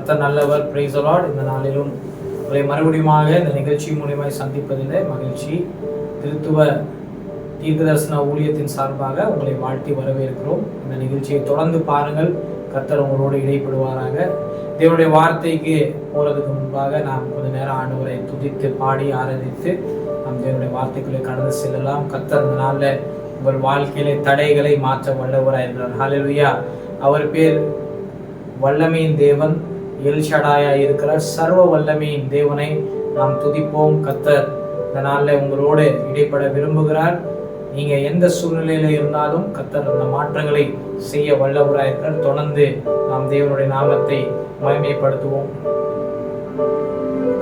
கர்த்தர் நல்லவர் price allot இந்த நாளிலும் உங்களை மறுபடியுமாக இந்த நிகழ்ச்சி மூலியமாய் சந்திப்பதிலே மகிழ்ச்சி. திருத்துவ தீர்க்கதர்சன ஊழியத்தின் சார்பாக உங்களை வாழ்த்தி வரவேற்கிறோம். இந்த நிகழ்ச்சியை தொடர்ந்து பாருங்கள். கத்தர் உங்களோடு இடைப்படுவாராக. தேவனுடைய வார்த்தைக்கு போகிறதுக்கு முன்பாக நாம் கொஞ்ச நேரம் ஆண்டவரை துதித்து பாடி ஆராதித்து நாம் தேவனுடைய வார்த்தைக்குள்ளே கடந்து செல்லலாம். கத்தர் இந்த நாளில் உங்கள் வாழ்க்கையிலே தடைகளை மாற்ற வல்லவராக இருக்கிறார் ஹalleluya அவர் பேர் வல்லமையின் தேவன். எல்ஷடாயா இருக்கிற சர்வ வல்லமையின் தேவனை நாம் துதிப்போம் கத்தர். இந்த நாளில் உங்களோடு இடைப்பட விரும்புகிறார். நீங்க எந்த சூழ்நிலையில இருந்தாலும் கத்தர் அந்த மாற்றங்களை செய்ய வல்லவராக இருக்கிறார். தொடர்ந்து நாம் தேவனுடைய நாமத்தை மகிமைப்படுத்துவோம்.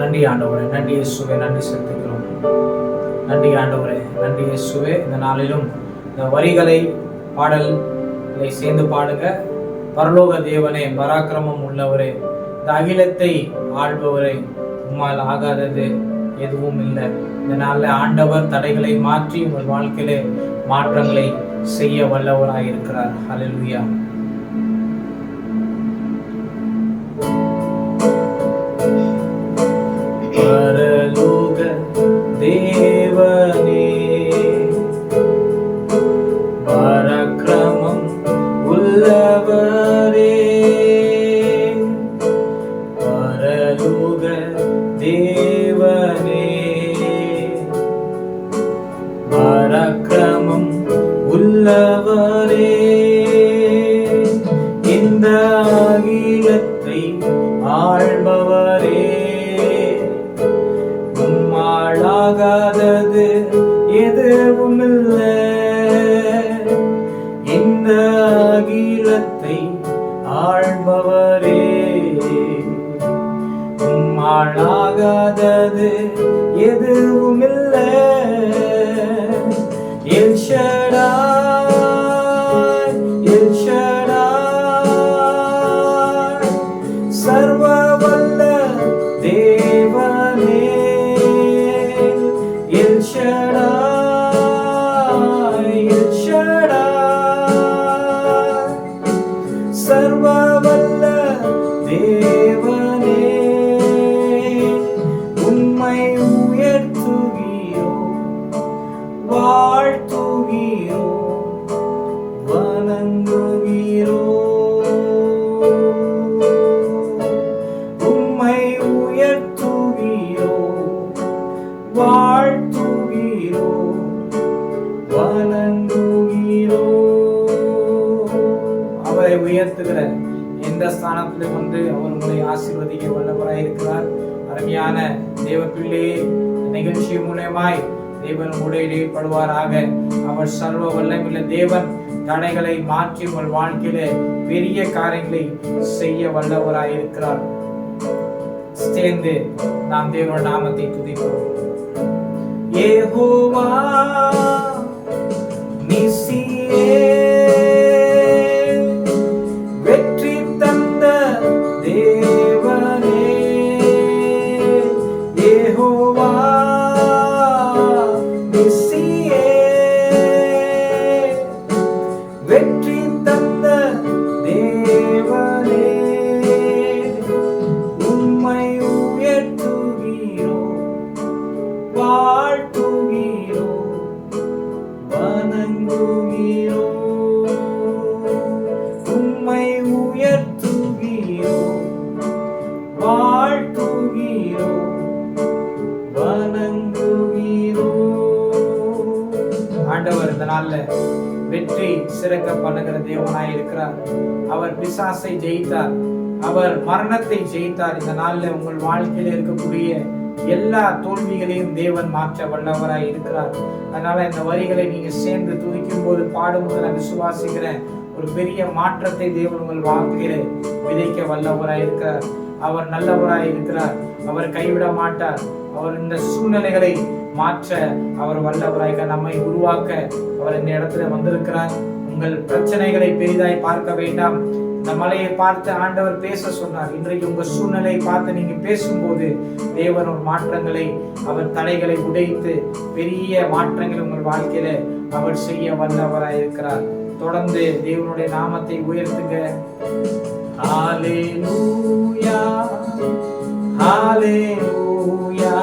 நன்றி ஆண்டவரே நன்றி இயேசுவே நன்றி செலுத்துகிறோம். நன்றி ஆண்டவரே நன்றி இயேசுவே. இந்த நாளிலும் இந்த வரிகளை பாடலை சேர்ந்து பாடுங்க. பரலோக தேவனே பராக்கிரமம் உள்ளவரே. இந்த அகிலத்தை ஆள்பவரை உம்மால் ஆகாதது எதுவும் இல்லை. இதனால ஆண்டவர் தடைகளை மாற்றி உங்கள் வாழ்க்கையிலே மாற்றங்களை செய்ய வல்லவராக இருக்கிறார் ஹalleluya. எதுவும் உடையிடப்படுவாராக அவர் சர்வ வல்லமில்ல தேவன் தடைகளை மாற்றி உங்கள் வாழ்க்கையில பெரிய காரியங்களை செய்ய வல்லவராய் இருக்கிறார். சேர்ந்து நாம் தேவனோட நாமத்தை துதிப்போம். ஏகோவா உம்மை உயர்த்துகிறோம் வாழ்த்துகிறோம் வணங்குகிறோம் ஆண்டவர் இந்த நாள்ல வெற்றி சிறக்க பண்ணுகிற தேவனாய் இருக்கிறார். அவர் பிசாசை ஜெயித்தார். அவர் மரணத்தை ஜெயித்தார். இந்த நாள்ல உங்கள் வாழ்க்கையில இருக்கக்கூடிய எல்லா தோல்விகளையும் தேவன் மாற்ற வல்லவராய் இருக்கிறார். அதனால இந்த வரிகளை நீங்க சேர்ந்து துதிக்கும் போது பாடும்போது நான் விசுவாசிக்கிறேன். ஒரு பெரிய மாற்றத்தை தேவன் உங்கள் வாழ்க்கையிலே விதைக்க வல்லவராய் இருக்கிறார். அவர் நல்லவராய் இருக்கிறார். அவர் கைவிட மாட்டார். அவர் இந்த சூழ்நிலைகளை மாற்ற அவர் வல்லவராய் நம்மை உருவாக்க அவர் இந்த இடத்துல வந்திருக்கிறார். உங்கள் பிரச்சனைகளை பெரிதாய் பார்க்க வேண்டாம். இந்த மலையை பார்த்து ஆண்டவர் பேச சொன்னார். இன்றைக்கு உங்க சூழ்நிலையை பார்த்து நீங்க பேசும்போது தேவன் ஒரு மாற்றங்களை அவர் தடைகளை உடைத்து பெரிய மாற்றங்களை உங்கள் வாழ்க்கையில அவர் செய்ய வல்லவராய் இருக்கிறார். தொடர்ந்து தேவனுடைய நாமத்தை உயர்த்துங்க ஹalleluya ஹalleluya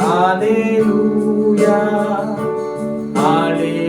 ஹalleluya ஹalleluya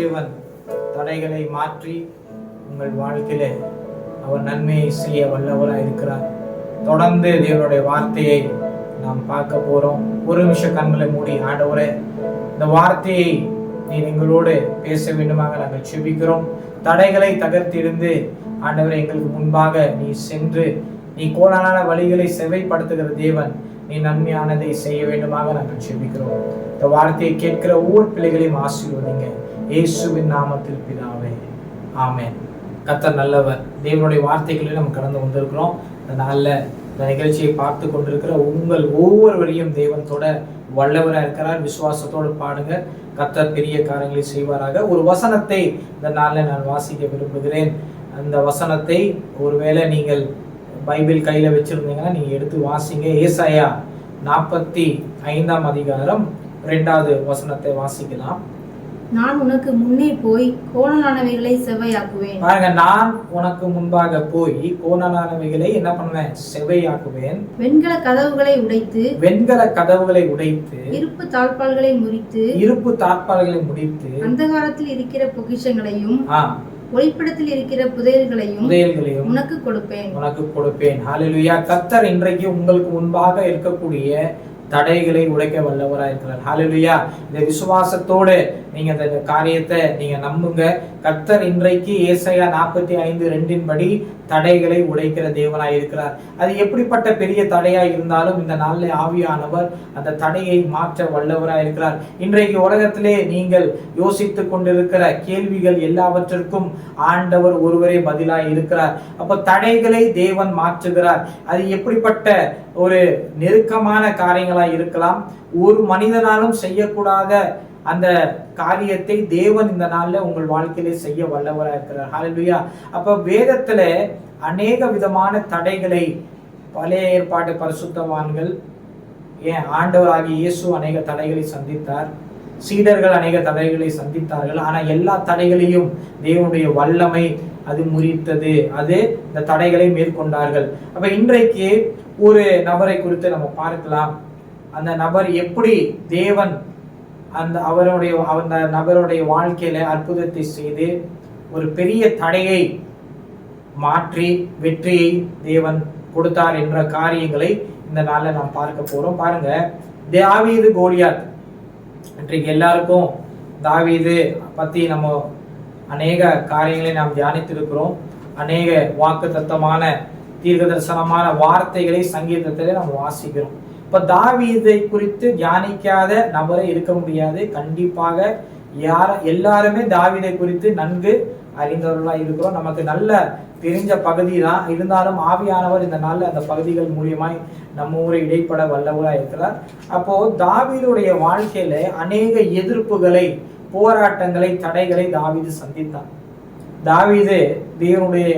தேவன் தடைகளை மாற்றி உங்கள் வாழ்க்கையில அவர் நன்மையை செய்ய வல்லவராக இருக்கிறார். தொடர்ந்து தேவனுடைய வார்த்தையை நாம் பார்க்க போறோம். ஒரு நிமிஷ கண்களை மூடி ஆண்டவரே இந்த வார்த்தையை நீ எங்களோடு பேச வேண்டுமாக நாங்கள் செபிக்கிறோம். தடைகளை தகர்த்திருந்து ஆண்டவரை எங்களுக்கு முன்பாக நீ சென்று நீ கோலான வழிகளை செவைப்படுத்துகிற தேவன் நீ நன்மையானதை செய்ய வேண்டுமாக நாங்கள் செபிக்கிறோம். இந்த வார்த்தையை கேட்கிற ஒவ்வொரு பிள்ளைகளையும் ஆசீர்வதிங்க. இயேசுவின் நாமத்தில் பிதாவே. ஆமேன். கத்தர் நல்லவர். தேவனுடைய வார்த்தைகளில் நம்ம கடந்து வந்திருக்கிறோம். இந்த நாளில் இந்த நிகழ்ச்சியை பார்த்து கொண்டிருக்கிற உங்கள் ஒவ்வொருவரையும் தேவனத்தோட வல்லவராக இருக்கிறார். விசுவாசத்தோடு பாடுங்க. கத்தர் பெரிய காரியங்களை செய்வாராக. ஒரு வசனத்தை இந்த நாளில் நான் வாசிக்க விரும்புகிறேன். அந்த வசனத்தை ஒருவேளை நீங்கள் பைபிள் கையில் வச்சிருந்தீங்கன்னா நீங்கள் எடுத்து வாசிங்க. ஏசாயா நாற்பத்தி ஐந்தாம் அதிகாரம் ரெண்டாவது வசனத்தை வாசிக்கலாம். நான் உனக்கு முன்னே போய் கோணலானவைகளை செவ்வையாக்குவேன். பாருங்க நான் உனக்கு முன்பாக போய் கோணலானவைகளை என்ன பண்ணுவேன்? செவையாக்குவேன் வெண்கல கதவுகளை உடைத்து வெண்கல கதவுகளை உடைத்து இருப்பு தாழ்பால்களை முறித்து இருப்பு தாழ்பால்களை முடித்து அந்தகாரத்தில் இருக்கிற பொக்கிஷங்களையும் ஒளிப்பிடத்தில் இருக்கிற புதையல்களையும் புதையல்களையும் உனக்கு கொடுப்பேன். உனக்கு கொடுப்பேன். ஹalleluya கர்த்தர் இன்றைக்கு உங்களுக்கு முன்பாக இருக்கக்கூடிய தடைகளை உடைக்க வல்லவராக இருக்கிறார். ஹalleluya இந்த விசுவாசத்தோடு நீங்க இந்த காரியத்தை நீங்க நம்புங்க. கர்த்தர் இன்றைக்கு ஏசையா நாற்பத்தி ஐந்து ரெண்டின் படி தடைகளை உடைக்கிற தேவனாய் இருக்கிறார். அது எப்படிப்பட்ட பெரிய தடையா இருந்தாலும் இந்த நாளில் ஆவியானவர் அந்த தடையை மாற்ற வல்லவராய் இருக்கிறார். இன்றைக்கு உலகத்திலே நீங்கள் யோசித்துக் கொண்டிருக்கிற கேள்விகள் எல்லாவற்றிற்கும் ஆண்டவர் ஒருவரே பதிலாய் இருக்கிறார். அப்போ தடைகளை தேவன் மாற்றுகிறார். அது எப்படிப்பட்ட ஒரு நெருக்கமான காரியங்களாக இருக்கலாம். ஒரு மனிதனாலும் செய்யக்கூடாத அந்த காரியத்தை தேவன் இந்த நாள்ல உங்கள் வாழ்க்கையிலே செய்ய வல்லவராக இருக்கிறார். ஹalleluya அப்ப வேதத்துல அநேக விதமான தடைகளை பழைய ஏற்பாட்டு பரிசுத்தவான்கள் ஏன் ஆண்டவராகிய இயேசு அநேக தடைகளை சந்தித்தார். சீடர்கள் அநேக தடைகளை சந்தித்தார்கள். ஆனா எல்லா தடைகளையும் தேவனுடைய வல்லமை அது முறித்தது. அது இந்த தடைகளை மேற்கொண்டார்கள். அப்ப இன்றைக்கு ஒரு நபரை குறித்து நம்ம பார்க்கலாம். அந்த நபர் எப்படி தேவன் அந்த அவருடைய அந்த நபருடைய வாழ்க்கையில அற்புதத்தை செய்து ஒரு பெரிய தடையை மாற்றி வெற்றியை தேவன் கொடுத்தார் என்ற காரியங்களை இந்த நாளில் நாம் பார்க்க போறோம். பாருங்க தாவீது கோலியாத். இன்றைக்கு எல்லாருக்கும் தாவீது பத்தி நம்ம அநேக காரியங்களை நாம் தியானித்திருக்கிறோம். அநேக வாக்கு தத்தமான தீர்க்க தரிசனமான வார்த்தைகளை சங்கீதத்திலே நம்ம வாசிக்கிறோம். இப்ப தாவீதை குறித்து தியானிக்காத நபரே இருக்க முடியாது. கண்டிப்பாக யார எல்லாருமே தாவீதை குறித்து நன்கு அறிந்தவர்களா இருக்கிறோம். நமக்கு நல்ல தெரிஞ்ச பகுதி தான். இருந்தாலும் ஆவியானவர் இந்த நாளில் அந்த பகுதிகள் மூலியமாய் நம்ம ஊரை இடைப்பட வல்லவராக இருக்கிறார். அப்போ தாவீதுடைய வாழ்க்கையில அநேக எதிர்ப்புகளை போராட்டங்களை தடைகளை தாவீது சந்தித்தான் தாவீது தேவனுடைய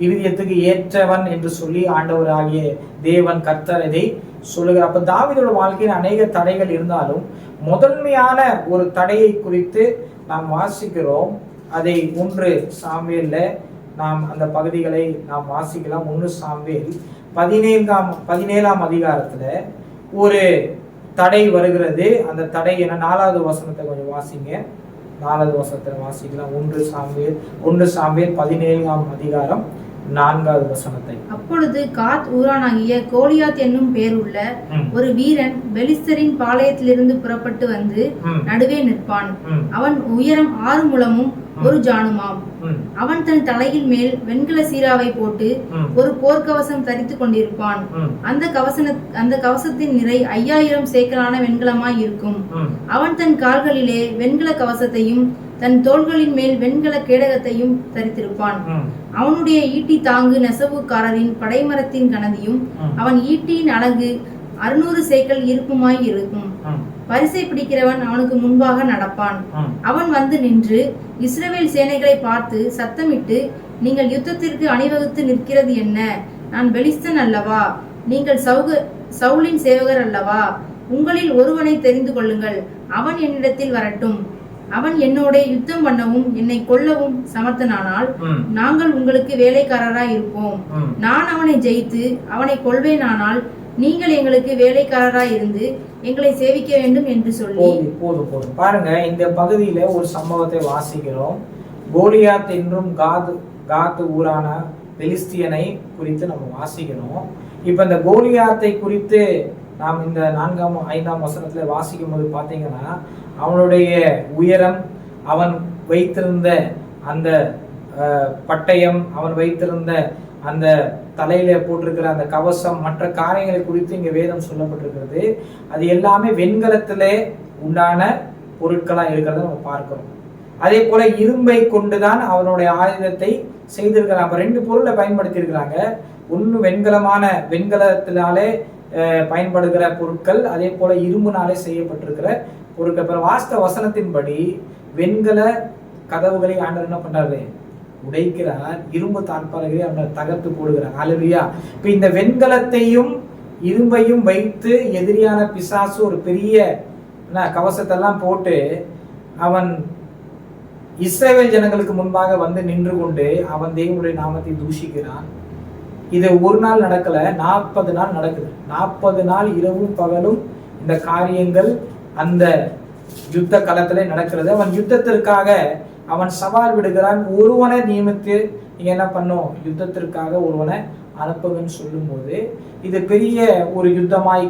இருதயத்துக்கு ஏற்றவன் என்று சொல்லி ஆண்டவர் ஆகிய தேவன் கர்த்தர் இதை சொல்லுகிறார். அப்ப தாவிதோட வாழ்க்கையில் அநேக தடைகள் இருந்தாலும் முதன்மையான ஒரு தடையை குறித்து நாம் வாசிக்கிறோம். அதை ஒன்று சாமியல்ல நாம் அந்த பகுதிகளை நாம் வாசிக்கலாம். ஒன்று சாமுவேல் பதினேழாம் பதினேழாம் அதிகாரத்துல ஒரு தடை வருகிறது. அந்த தடை என்ன? நாலாவது வசனத்தை கொஞ்சம் வாசிங்க. நாலாவது வசனத்தை வாசிக்கலாம். ஒன்று சாமுவேல் ஒன்று சாமுவேல் பதினேழாம் அதிகாரம் நான்காவது வசனத்தை. அப்பொழுது காத் ஊரானாகிய கோலியாத் என்னும் பேருள்ள ஒரு வீரன் பெலிஸ்தரின் பாளையத்திலிருந்து புறப்பட்டு வந்து நடுவே நிற்பான். அவன் உயரம் ஆறு முழமும் ஒரு ஜானுமாம். அவன் தன் தலையில் மேல் வெண்கல சீராவை போட்டு ஒரு போர்க்கவசம் தரித்து கொண்டிருப்பான். அந்த கவசன அந்த கவசத்தின் நிறை ஐயாயிரம் சேக்கலான வெண்கலமாய் இருக்கும். அவன் தன் கால்களிலே வெண்கல கவசத்தையும் தன் தோள்களின் மேல் வெண்கல கேடகத்தையும் தரித்திருப்பான். அவனுடைய ஈட்டி தாங்கு நெசவுக்காரரின் படைமரத்தின் கனதியும் அவன் ஈட்டியின் அழகு அறுநூறு சேக்கல் இருப்புமாய் இருக்கும். பரிசை பிடிக்கிறவன் அவனுக்கு முன்பாக நடப்பான். அவன் வந்து நின்று இஸ்ரவேல் சேனைகளை பார்த்து சத்தமிட்டு நீங்கள் யுத்தத்திற்கு அணிவகுத்து நிற்கிறது என்ன? நான் பெலிஸ்தன் அல்லவா? நீங்கள் சவுக சவுலின் சேவகர் அல்லவா? உங்களில் ஒருவனை தெரிந்து கொள்ளுங்கள். அவன் என்னிடத்தில் வரட்டும். அவன் என்னோட யுத்தம் பண்ணவும் என்னை கொல்லவும் சமர்த்தனானால் நாங்கள் உங்களுக்கு வேலைக்காரராய் இருப்போம். நான் அவனை ஜெயித்து அவனை கொள்வேனானால் நீங்கள் எங்களுக்கு வேலைக்காரராய் இருந்து எங்களை சேவிக்க வேண்டும் என்று சொல்லி. போதும் போதும் பாருங்க இந்த பகுதியில ஒரு சம்பவத்தை வாசிக்கிறோம். கோலியாத் என்றும் காது காத்து ஊரான பெலிஸ்தியனை குறித்து நம்ம வாசிக்கிறோம். இப்ப இந்த கோலியாத்தை குறித்து நாம் இந்த நான்காம் ஐந்தாம் வசனத்தில் வாசிக்கும் போது பார்த்தீங்கன்னா அவனுடைய உயரம் அவன் வைத்திருந்த அந்த பட்டயம் அவன் வைத்திருந்த அந்த தலையில போட்டிருக்கிற அந்த கவசம் மற்ற காரியங்களை குறித்து இங்க வேதம் சொல்லப்பட்டிருக்கிறது. அது எல்லாமே வெண்கலத்திலே உண்டான பொருட்களா இருக்கிறத நம்ம பார்க்கிறோம். அதே போல இரும்பை கொண்டுதான் அவனுடைய ஆயுதத்தை செய்திருக்கிறான். அப்ப ரெண்டு பொருளை பயன்படுத்தி இருக்கிறாங்க ஒன்னு வெண்கலமான வெண்கலத்தினாலே பயன்படுகிற பொருட்கள் அதே போல இரும்புனாலே செய்யப்பட்டிருக்கிற பொருட்கள். அப்புறம் வாஸ்த வசனத்தின்படி வெண்கல கதவுகளை ஆண்டவர் என்ன பண்றாரு? உடைக்கிறார். இரும்பு தாழ்பாளர்களை அவர் தகர்த்து போடுகிறார். அலுவியா இப்ப இந்த வெண்கலத்தையும் இரும்பையும் வைத்து எதிரியான பிசாசு ஒரு பெரிய என்ன, கவசத்தெல்லாம் போட்டு அவன் இஸ்ரேவேல் ஜனங்களுக்கு முன்பாக வந்து நின்று கொண்டு அவன் தேவனுடைய நாமத்தை தூஷிக்கிறான். இது ஒரு நாள் நடக்கல நாற்பது நாள் நடக்குது. நாற்பது நாள் இரவும் பகலும் இந்த காரியங்கள் அந்த யுத்த களத்துல நடக்கிறது. அவன் யுத்தத்திற்காக அவன் சவால் விடுகிறான். ஒருவனை நியமித்து நீங்க என்ன பண்ணும்? யுத்தத்திற்காக ஒருவனை அனுப்புங்கன்னு சொல்லும்போது இது பெரிய ஒரு யுத்தமாய்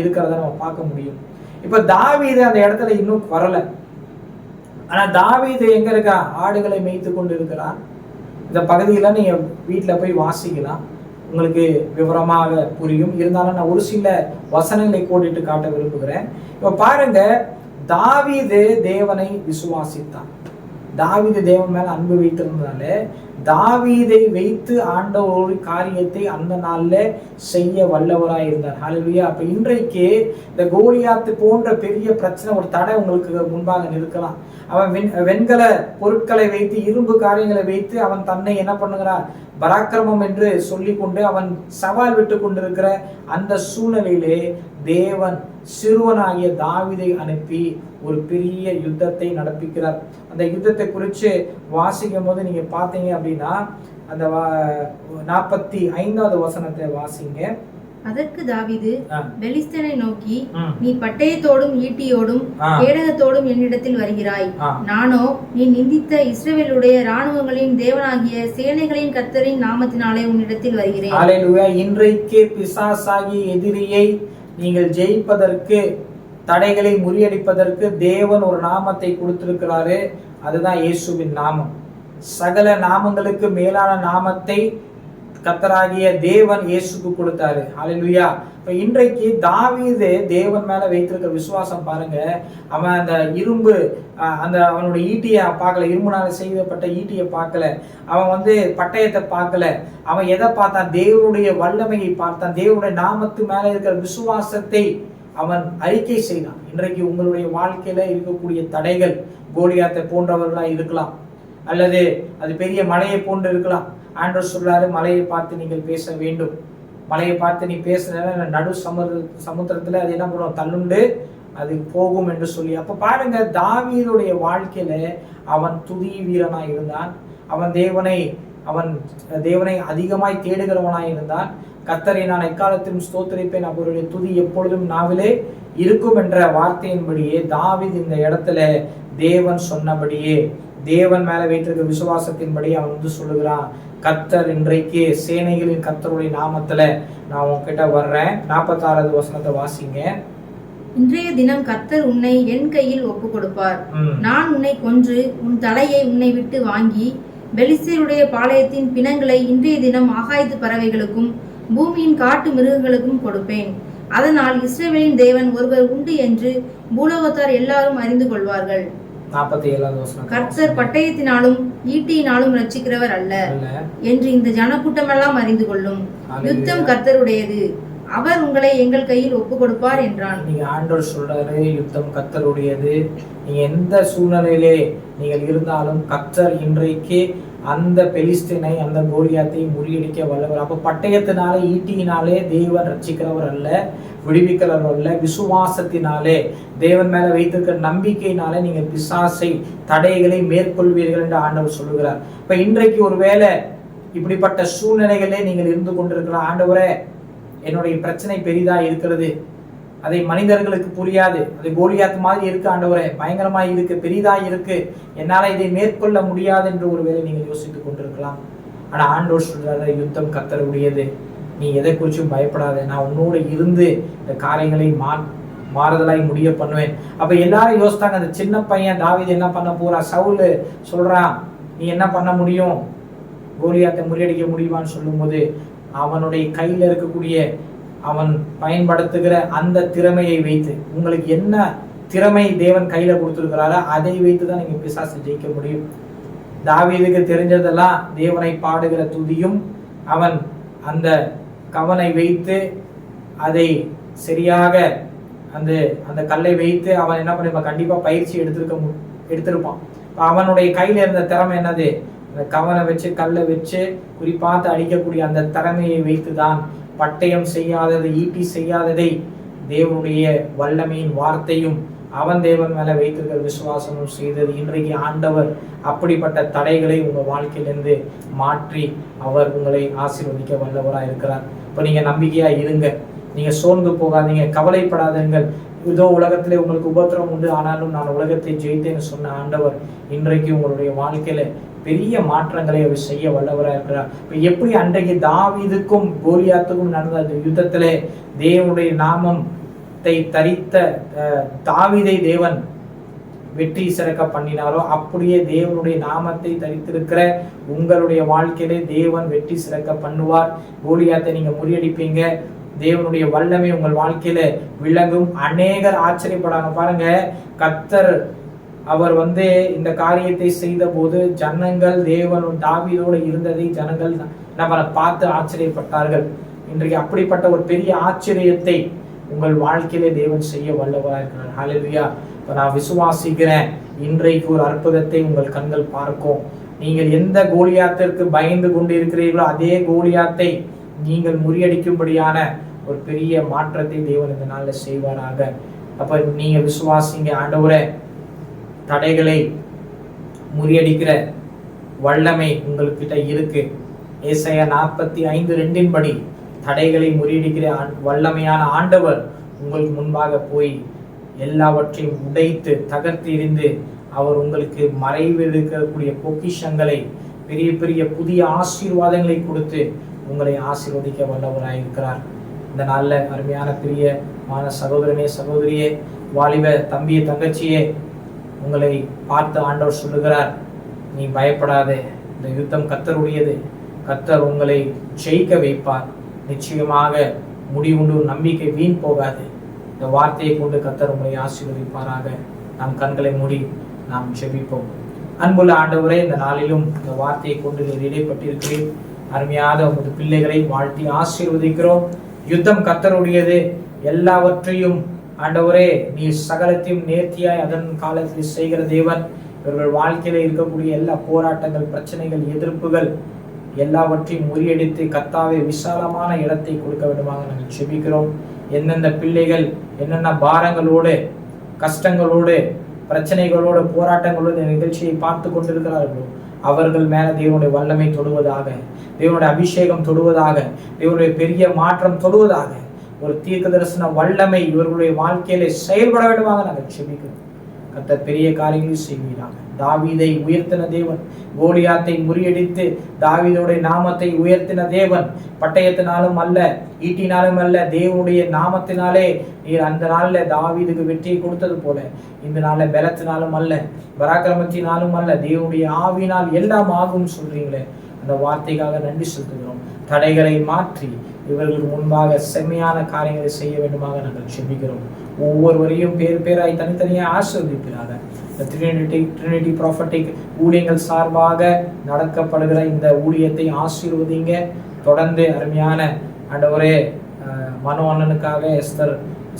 இருக்கிறத நம்ம பார்க்க முடியும். இப்ப தாவீது அந்த இடத்துல இன்னும் வரல ஆனா தாவீது எங்க இருக்கா? ஆடுகளை மேய்த்து கொண்டு இருக்கிறான் இந்த பகுதியில நீங்க வீட்டுல போய் வாசிக்கலாம். உங்களுக்கு விவரமாக புரியும். இருந்தாலும் நான் ஒரு சில வசனங்களை கோடிட்டு காட்ட விரும்புகிறேன். இப்ப பாருங்க தாவிது தேவனை விசுவாசித்தான். தாவீது தேவன் மேல அன்பு வைத்திருந்தனால தாவீதை வைத்து ஆண்ட ஒரு காரியத்தை அந்த நாள்ல செய்ய வல்லவராய் இருந்தார். ஹalleluya அப்ப இன்றைக்கு இந்த கோலியாத்து போன்ற பெரிய பிரச்சனை ஒரு தடை உங்களுக்கு முன்பாக நிற்கலாம். அவன் வெண் வெண்கல பொருட்களை வைத்து இரும்பு காரியங்களை வைத்து அவன் தன்னை என்ன பண்ணுகிறான்? பராக்கிரமம் என்று சொல்லிக்கொண்டு அவன் சவால் விட்டு கொண்டிருக்கிற அந்த சூழ்நிலையிலே தேவன் சிறுவனாகிய தாவிதை அனுப்பி ஒரு பெரிய யுத்தத்தை நடப்பிக்கிறார். அந்த யுத்தத்தை குறித்து வாசிக்கும் போது நீங்க பார்த்தீங்க அப்படின்னா அந்த நாற்பத்தி ஐந்தாவது வசனத்தை வாசிங்க. அதற்கு தாவீது. பெலிஸ்தனை நோக்கி நீ பட்டயத்தோடும் ஈட்டியோடும் கேடகத்தோடும் என்னிடத்தில் வருகிறாய். நானோ நீ நிந்தித்த இஸ்ரவேலுடைய இராணுவங்களின் தேவனாகிய சேனைகளின் கர்த்தரின் நாமத்தினாலே உன்னிடத்தில் வருகிறேன். இன்றைக்கு பிசாசாகி எதிரியை நீங்கள் ஜெயிப்பதற்கு தடைகளை முறியடிப்பதற்கு தேவன் ஒரு நாமத்தை கொடுத்திருக்கிறாரு அதுதான் இயேசுவின் நாமம். சகல நாமங்களுக்கு மேலான நாமத்தை கத்தராகிய தேவன் இயேசுக்கு கொடுத்தாரு. அலையா இப்ப இன்றைக்கு தாவீது தேவன் மேல வைத்திருக்கிற விசுவாசம் பாருங்க. அவன் அந்த இரும்பு அந்த அவனுடைய ஈட்டியை பார்க்கல. இரும்புனால செய்யப்பட்ட ஈட்டியை பார்க்கல. அவன் வந்து பட்டயத்தை பார்க்கல. அவன் எதை பார்த்தான்? தேவனுடைய வல்லமையை பார்த்தான். தேவனுடைய நாமத்து மேல இருக்கிற விசுவாசத்தை அவன் அறிக்கை செய்தான். இன்றைக்கு உங்களுடைய வாழ்க்கையில இருக்கக்கூடிய தடைகள் கோலியாத்தை போன்றவர்களா இருக்கலாம். அல்லது அது பெரிய மலையை போன்று இருக்கலாம். ஆண்டவர் சொல்றாரு மலையை பார்த்து நீங்கள் பேச வேண்டும். மலையை பார்த்து நீ பேசுன நடு சமுத சமுத்திரத்துல அது என்ன பண்ணுவோம் தள்ளுண்டு அது போகும் என்று சொல்லி. அப்ப பாருங்க தாவீதுடைய வாழ்க்கையில அவன் துதி வீரனாய் இருந்தான். அவன் தேவனை அவன் தேவனை அதிகமாய் தேடுகிறவனாய் இருந்தான். கத்தரை நான் எக்காலத்திலும் ஸ்தோத்தரிப்பேன். அவருடைய துதி எப்பொழுதும் நாவிலே இருக்கும் என்ற வார்த்தையின்படியே தாவீது இந்த இடத்துல தேவன் சொன்னபடியே தேவன் மேல வைத்திருக்கிற விசுவாசத்தின்படி அவன் வந்து சொல்லுகிறான் கத்தர் இன்றைக்கு சேனைகளின் கத்தருடைய நாமத்துல நான் உன்கிட்ட வர்றேன். நாற்பத்தாறாவது வசனத்தை வாசிங்க. இன்றைய தினம் கர்த்தர் உன்னை என் கையில் ஒப்பு கொடுப்பார். நான் உன்னை கொன்று உன் தலையை உன்னை விட்டு வாங்கி பெலிஸ்தருடைய பாளையத்தின் பிணங்களை இன்றைய தினம் ஆகாயத்து பறவைகளுக்கும் பூமியின் காட்டு மிருகங்களுக்கும் கொடுப்பேன். அதனால் இஸ்ரவேலின் தேவன் ஒருவர் உண்டு என்று பூலோகத்தார் எல்லாரும் அறிந்து கொள்வார்கள். கர்த்தர் பட்டயத்தினாலும் ஈட்டியினாலும் ரட்சிக்கிறவர் அல்ல. என்று இந்த ஜனக்கூட்டமெல்லாம் அறிந்து கொள்ளும். யுத்தம் கர்த்தருடையது. அவர் உங்களை எங்கள் கையில் ஒப்பு கொடுப்பார் என்றான். நீங்க ஆண்டவர் சொல்றாரு யுத்தம் கத்தருடையது நீங்க எந்த சூழ்நிலையிலே நீங்கள் இருந்தாலும் கத்தர் இன்றைக்கு அந்த பெலிஸ்டினை அந்த கோலியாத்தை முறியடிக்க வல்லவர். அப்போ பட்டயத்தினாலே ஈட்டியினாலே தேவன் ரட்சிக்கிறவர் அல்ல விடுவிக்கிறவர் அல்ல விசுவாசத்தினாலே. தேவன் மேலே வைத்திருக்கிற நம்பிக்கையினாலே நீங்க பிசாசை தடைகளை மேற்கொள்வீர்கள் என்று ஆண்டவர் சொல்லுகிறார். இப்போ இன்றைக்கு ஒருவேளை இப்படிப்பட்ட சூழ்நிலைகளே நீங்கள் இருந்து கொண்டிருக்கிற ஆண்டவரே என்னுடைய பிரச்சனை பெரிதா இருக்கிறது. அதை மனிதர்களுக்கு புரியாது. அது கோலியாத் மாதிரி இருக்கு ஆண்டவரே. பயங்கரமா இருக்கு பெரிதா இருக்கு. என்னால இதை மேற்கொள்ள முடியாது என்று ஒருவேளை நீங்க யோசித்துக் கொண்டிருக்கலாம். ஆனா ஆண்டோர் சொல்றாரு யுத்தம் கத்தருடையது நீ எதை குறிச்சும் பயப்படாத. நான் உன்னோட இருந்து இந்த காரியங்களை மா மாறுதலாய் முடிய பண்ணுவேன். அப்ப எல்லாரும் யோசித்தாங்க அந்த சின்ன பையன் தாவிது என்ன பண்ண போறா? சவுலு சொல்றான் நீ என்ன பண்ண முடியும்? கோலியாத்தை முறியடிக்க முடியுமான்னு சொல்லும்போது அவனுடைய கையில இருக்கக்கூடிய அவன் பயன்படுத்துகிற அந்த திறமையை வைத்து உங்களுக்கு என்ன திறமை தேவன் கையில கொடுத்துருக்கிறாரோ அதை வைத்து தான் நீங்க பிசாசு ஜெயிக்க முடியும். தாவீதுக்கு தெரிஞ்சதெல்லாம் தேவனை பாடுகிற துதியும் அவன் அந்த கவனை வைத்து அதை சரியாக அந்த அந்த கல்லை வைத்து அவன் என்ன பண்ணிருப்பான் கண்டிப்பா பயிற்சி எடுத்திருக்க மு- எடுத்திருப்பான். அவனுடைய கையில இருந்த திறமை என்னது? அந்த கவனை வச்சு கல்லை வச்சு குறிப்பாத்து அடிக்கக்கூடிய அந்த திறமையை வைத்துதான் பட்டயம் செய்யாததை ஈட்டி செய்யாததை தேவனுடைய வல்லமையின் வார்த்தையும் அவன் தேவன் மேல வைத்திருக்கிற விசுவாசமும் செய்தது. இன்றைக்கு ஆண்டவர் அப்படிப்பட்ட தடைகளை உங்க வாழ்க்கையிலிருந்து மாற்றி அவர் உங்களை ஆசீர்வதிக்க வல்லவரா இருக்கிறார். இப்ப நீங்க நம்பிக்கையா இருங்க. நீங்க சோர்ந்து போகாதீங்க. கவலைப்படாதீங்கள் இதோ உலகத்திலே உங்களுக்கு உபத்திரம் உண்டு. ஆனாலும் நான் உலகத்தை ஜெயித்தேன்னு சொன்ன ஆண்டவர் இன்றைக்கு உங்களுடைய வாழ்க்கையில பெரிய மாற்றங்களை அவர் செய்ய வல்லவரா இருக்கிறார். இப்ப எப்படி அன்றைக்கு தாவிதுக்கும் கோலியாத்துக்கும் நடந்த அந்த யுத்தத்திலே தேவனுடைய நாமத்தை தரித்த அஹ், தாவீதை தேவன் வெற்றி சிறக்க பண்ணினாரோ அப்படியே தேவனுடைய நாமத்தை தரித்திருக்கிற உங்களுடைய வாழ்க்கையிலே தேவன் வெற்றி சிறக்க பண்ணுவார். கோலியாத்தை நீங்க முறியடிப்பீங்க. தேவனுடைய வல்லமை உங்கள் வாழ்க்கையில விளங்கும். அநேகர் ஆச்சரியப்படாங்க பாருங்க. கத்தர் அவர் வந்து இந்த காரியத்தை செய்த போது ஜனங்கள் தேவனும் தாவியோடு இருந்ததை ஜனங்கள் நம்மளை பார்த்து ஆச்சரியப்பட்டார்கள். இன்றைக்கு அப்படிப்பட்ட ஒரு பெரிய ஆச்சரியத்தை உங்கள் வாழ்க்கையிலே தேவன் செய்ய வல்லவராக இருக்கிறார். ஹalleluya இப்ப நான் விசுவாசிக்கிறேன். இன்றைக்கு ஒரு அற்புதத்தை உங்கள் கண்கள் பார்க்கும். நீங்கள் எந்த கோலியாத்திற்கு பயந்து கொண்டு இருக்கிறீர்களோ அதே கோலியாத்தை நீங்கள் முறியடிக்கும்படியான ஒரு பெரிய மாற்றத்தை தேவன் இந்த நாளில் செய்வாராக. அப்ப நீங்க விசுவாசிங்க ஆண்டவரே. தடைகளை முறியடிக்கிற வல்லமை உங்கள்கிட்ட இருக்கு. ஏசாயா நாற்பத்தி ஐந்து ரெண்டின் படி தடைகளை முறியடிக்கிற வல்லமையான ஆண்டவர் உங்களுக்கு முன்பாக போய் எல்லாவற்றையும் உடைத்து தகர்த்து எறிந்து அவர் உங்களுக்கு மறைவில் இருக்கக்கூடிய பொக்கிஷங்களை பெரிய பெரிய புதிய ஆசீர்வாதங்களை கொடுத்து உங்களை ஆசீர்வதிக்க வல்லவராக இருக்கிறார். இந்த நாளில் அருமையான பிரியமான சகோதரனே சகோதரியே வாலிப தம்பிய தங்கச்சியே உங்களை பார்த்து ஆண்டவர் சொல்லுகிறார் நீ பயப்படாதே. இந்த யுத்தம் கத்தருடையது கத்தர் உங்களை ஜெயிக்க வைப்பார். நிச்சயமாக முடிவுண்டு நம்பிக்கை வீண் போகாது. இந்த வார்த்தையை கொண்டு கத்தர் உங்களை ஆசீர்வதிப்பாராக. நம் கண்களை மூடி நாம் ஜெபிப்போம். அன்புள்ள ஆண்டவரே இந்த நாளிலும் இந்த வார்த்தையை கொண்டு நீர் இடைப்பட்டிருக்கிறேன் அருமையாத உமது பிள்ளைகளை வாழ்த்தி ஆசீர்வதிக்கிறோம். யுத்தம் கத்தருடையது எல்லாவற்றையும் ஆண்டவரே நீ சகலத்தையும் நேர்த்தியாய் அதன் காலத்தில் செய்கிற தேவன். இவர்கள் வாழ்க்கையில இருக்கக்கூடிய எல்லா போராட்டங்கள் பிரச்சனைகள் எதிர்ப்புகள் எல்லாவற்றையும் முறியடித்து கத்தாவே விசாலமான இடத்தை கொடுக்க வேண்டுமாக நாங்கள் செபிக்கிறோம். எந்தெந்த பிள்ளைகள் என்னென்ன பாரங்களோடு கஷ்டங்களோடு பிரச்சனைகளோடு போராட்டங்களோடு இந்த நிகழ்ச்சியை பார்த்து கொண்டிருக்கிறார்களோ அவர்கள் மேல தேவனுடைய வல்லமை தொடுவதாக தேவனுடைய அபிஷேகம் தொடுவதாக தேவனுடைய பெரிய மாற்றம் தொடுவதாக ஒரு தீர்க்க தரிசன வல்லமை இவர்களுடைய வாழ்க்கையில செயல்பட வேண்டுமாக நாங்கள் செபிக்கிறோம் கத்த பெரிய காரியங்களை செய்வீராங்க தாவீதை உயர்த்தின தேவன் கோலியாத்தை முறியடித்து தாவீதுடைய நாமத்தை உயர்த்தின தேவன். பட்டயத்தினாலும் அல்ல ஈட்டினாலும் அல்ல தேவனுடைய நாமத்தினாலே நீர் அந்த நாள்ல தாவீதுக்கு வெற்றியை கொடுத்தது போல. இந்த நாளில் பலத்தினாலும் அல்ல பராக்கிரமத்தினாலும் அல்ல தேவனுடைய ஆவினால் எல்லாம் ஆகும் சொல்றீங்களே. அந்த வார்த்தைக்காக நன்றி செலுத்துகிறோம். தடைகளை மாற்றி இவர்களுக்கு முன்பாக செம்மையான காரியங்களை செய்ய வேண்டுமாக நாங்கள் செபிக்கிறோம். ஒவ்வொருவரையும் பேர் பேராய் தனித்தனியாக ஆசிர்வதிப்பிறாங்க இந்த ட்ரினிட்டி ட்ரினிட்டி ப்ராஃபட்டிக் ஊழியங்கள் சார்பாக நடக்கப்படுகிற இந்த ஊழியத்தை ஆசீர்வதிங்க. தொடர்ந்து அருமையான ஆண்டவரே அஹ், மனோ அண்ணனுக்காக எஸ்தர்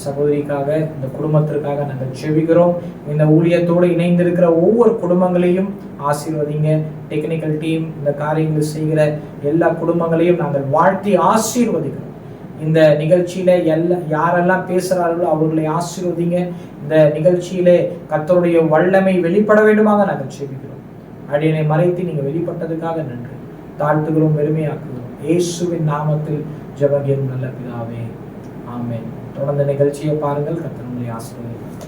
சகோதரிக்காக இந்த குடும்பத்திற்காக நாங்கள் செவிக்கிறோம் இந்த ஊழியத்தோடு இணைந்திருக்கிற ஒவ்வொரு குடும்பங்களையும் ஆசீர்வதிங்க. டெக்னிக்கல் டீம் இந்த காரியங்கள் செய்கிற எல்லா குடும்பங்களையும் நாங்கள் வாழ்த்தி ஆசீர்வதிக்கிறோம். இந்த நிகழ்ச்சியில எல்லா யாரெல்லாம் பேசுறார்களோ அவர்களை ஆசீர்வதிங்க. இந்த நிகழ்ச்சியிலே கத்தருடைய வல்லமை வெளிப்பட வேண்டுமாக நாங்கள் செவிக்கிறோம் அடியனை மறைத்து நீங்க வெளிப்பட்டதுக்காக நன்றி. தாழ்த்துகிறோம் வெறுமையாக்குகிறோம். இயேசுவின் நாமத்தில் ஜெபகியும் நல்ல பிதாவே. ஆமேன். தொடர்ந்த நிகழ்ச்சியை பாருங்கள். கத்தனுடைய உங்களை